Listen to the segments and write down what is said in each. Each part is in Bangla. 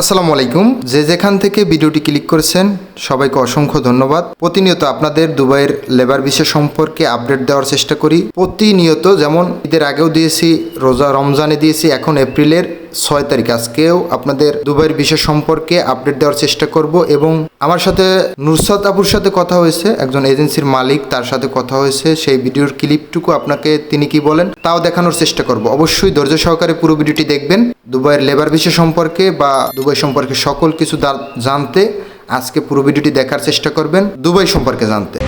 আসসালামু আলাইকুম। যে যেখান থেকে ভিডিওটি ক্লিক করেছেন, সবাইকে অসংখ্য ধন্যবাদ। প্রতিনিয়ত আপনাদের দুবাইয়ের লেবার বিষয় সম্পর্কে আপডেট দেওয়ার চেষ্টা করি। প্রতিনিয়ত যেমন ঈদের আগেও দিয়েছি, রোজা রমজানে দিয়েছি, এখন এপ্রিলের ছয় তারিখ। আজকেও আপনাদের দুবাইয়ের বিষয় সম্পর্কে আপডেট দেওয়ার চেষ্টা করব এবং আমার সাথে নুরসাদ আপুর সাথে কথা হয়েছে, একজন এজেন্সির মালিক, তার সাথে কথা হয়েছে। সেই ভিডিওর ক্লিপটুকু আপনাকে তিনি কি বলেন, তাও দেখানোর চেষ্টা করব। অবশ্যই ধৈর্য সহকারে পুরো ভিডিওটি দেখবেন। দুবাইয়ের লেবার বিষয় সম্পর্কে বা দুবাই সম্পর্কে সকল কিছু জানতে আজকে পুরো ভিডিওটি দেখার চেষ্টা করবেন। দুবাই সম্পর্কে জানতে।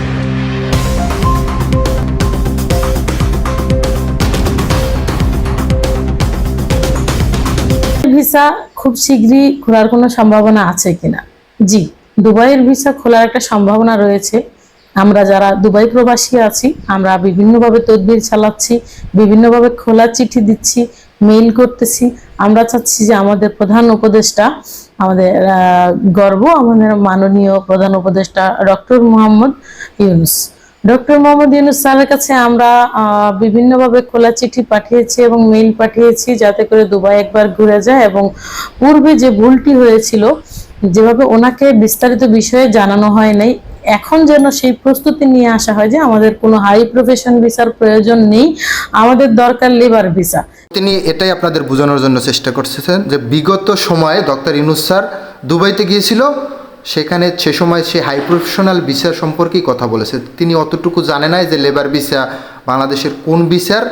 ভিসা খুব শীঘ্রই খোলার কোনো সম্ভাবনা আছে কিনা? জি, দুবাইয়ের ভিসা খোলার একটা সম্ভাবনা রয়েছে। আমরা যারা দুবাই প্রবাসী আছি, আমরা বিভিন্নভাবে তদবির চালাচ্ছি, বিভিন্নভাবে খোলা চিঠি দিচ্ছি, মেইল করতেছি। আমরা চাচ্ছি যে আমাদের প্রধান উপদেষ্টা, আমাদের গর্ব, আমাদের মাননীয় প্রধান উপদেষ্টা ডক্টর মোহাম্মদ ইউনুস। ডক্টর মোহাম্মদ ইউনুস স্যারের কাছে আমরা বিভিন্নভাবে খোলা চিঠি পাঠিয়েছি এবং মেইল পাঠিয়েছি যাতে করে দুবাই একবার ঘুরে যায় এবং পূর্বে যে ভুলটি হয়েছিল, যেভাবে ওনাকে বিস্তারিত বিষয়ে জানানো হয় নাই, এখন যেন সেই প্রস্তুতি নিয়ে আসা হয় যে আমাদের কোনো হাই প্রফেশন ভিসার প্রয়োজন নেই, আমাদের দরকার লেবার ভিসা তিনি এটাই আপনাদের বোঝানোর জন্য চেষ্টা করতেছেন যে বিগত সময়ে ডক্টর ইনুস স্যার দুবাইতে গিয়েছিল সেখানে সে সময় সে হাই প্রফেশনাল ভিসা সম্পর্কেই কথা বলেছে। তিনি অতটুকু জানে নাই যে লেবার ভিসা বাংলাদেশের কোন ভিসার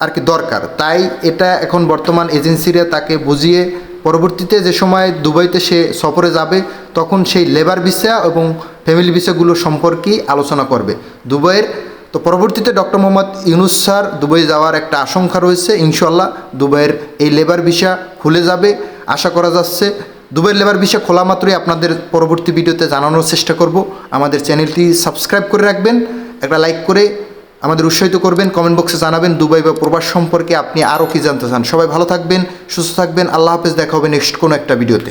আর কি দরকার। তাই এটা এখন বর্তমান এজেন্সিরা তাকে বুঝিয়ে পরবর্তীতে যে সময় দুবাইতে সে সফরে যাবে, তখন সেই লেবার ভিসা এবং ফ্যামিলি ভিসাগুলো সম্পর্কেই আলোচনা করবে। দুবাইয়ের, তো পরবর্তীতে doctor Mohammad Yunus sir Dubai যাওয়ার একটা আশঙ্কা রয়েছে ইনশাল্লাহ দুবাইয়ের এই লেবার ভিসা খুলে যাবে। আশা করা যাচ্ছে দুবাইয়ের লেবার বিষয়ে খোলা মাত্রই আপনাদের পরবর্তী ভিডিওতে জানানোর চেষ্টা করব। আমাদের চ্যানেলটি সাবস্ক্রাইব করে রাখবেন, একটা লাইক করে আমাদের উৎসাহিত করবেন, কমেন্ট বক্সে জানাবেন দুবাই বা প্রবাস সম্পর্কে আপনি আরও কি জানতে চান। সবাই ভালো থাকবেন, সুস্থ থাকবেন, আল্লাহ হাফেজ, দেখা হবে নেক্সট কোনো একটা ভিডিওতে।